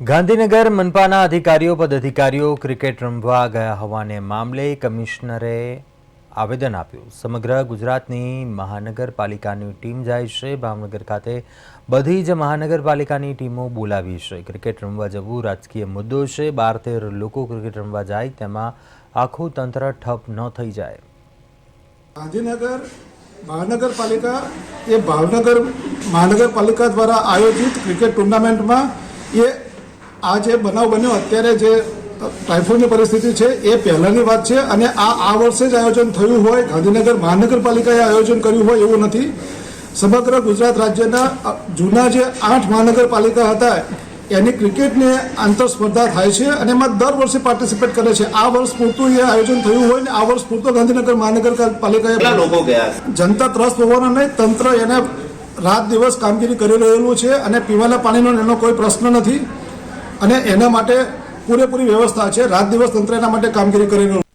ગાંધીનગર મનપાના અધિકારીઓ, પદાધિકારીઓ, ક્રિકેટ રમવા ગયા હોવાને મામલે કમિશનરે આવેદન આપ્યું. સમગ્ર ગુજરાતની મહાનગરપાલિકાની ટીમ જાય છે. ભાવનગર ખાતે બધી જ મહાનગરપાલિકાની ટીમો બોલાવી છે. ક્રિકેટ રમવા જવું રાજકીય મુદ્દો છે. બાર તેર લોકો ક્રિકેટ રમવા જાય, તેમાં આખું તંત્ર ઠપ ન થઈ જાય. ગાંધીનગર મહાનગરપાલિકા એ ભાવનગર મહાનગરપાલિકા દ્વારા આયોજિત ક્રિકેટ ટુર્નામેન્ટમાં એ આ જે બનાવ બન્યો અત્યારે જે ટાઇફોનની પરિસ્થિતિ છે એ પહેલાંની વાત છે અને આ આ વર્ષે જ આયોજન થયું હોય ગાંધીનગર મહાનગરપાલિકાએ આયોજન કર્યું હોય એવું નથી. સમગ્ર ગુજરાત રાજ્યના જૂના જે આઠ મહાનગરપાલિકા હતા એની ક્રિકેટની આંતરસ્પર્ધા થાય છે અને એમાં દર વર્ષે પાર્ટિસિપેટ કરે છે. આ વર્ષ પૂરતું એ આયોજન થયું હોય ને આ વર્ષ પૂરતો ગાંધીનગર મહાનગરપાલિકાએ લોકો ગયા? જનતા ત્રસ્ત હોવાનો નહીં તંત્ર એને રાત દિવસ કામગીરી કરી રહેલું છે અને પીવાના પાણીનો એનો કોઈ પ્રશ્ન નથી. અને એના માટે પૂરેપૂરી વ્યવસ્થા છે. રાત દિવસ તંત્ર એના માટે કામગીરી કરી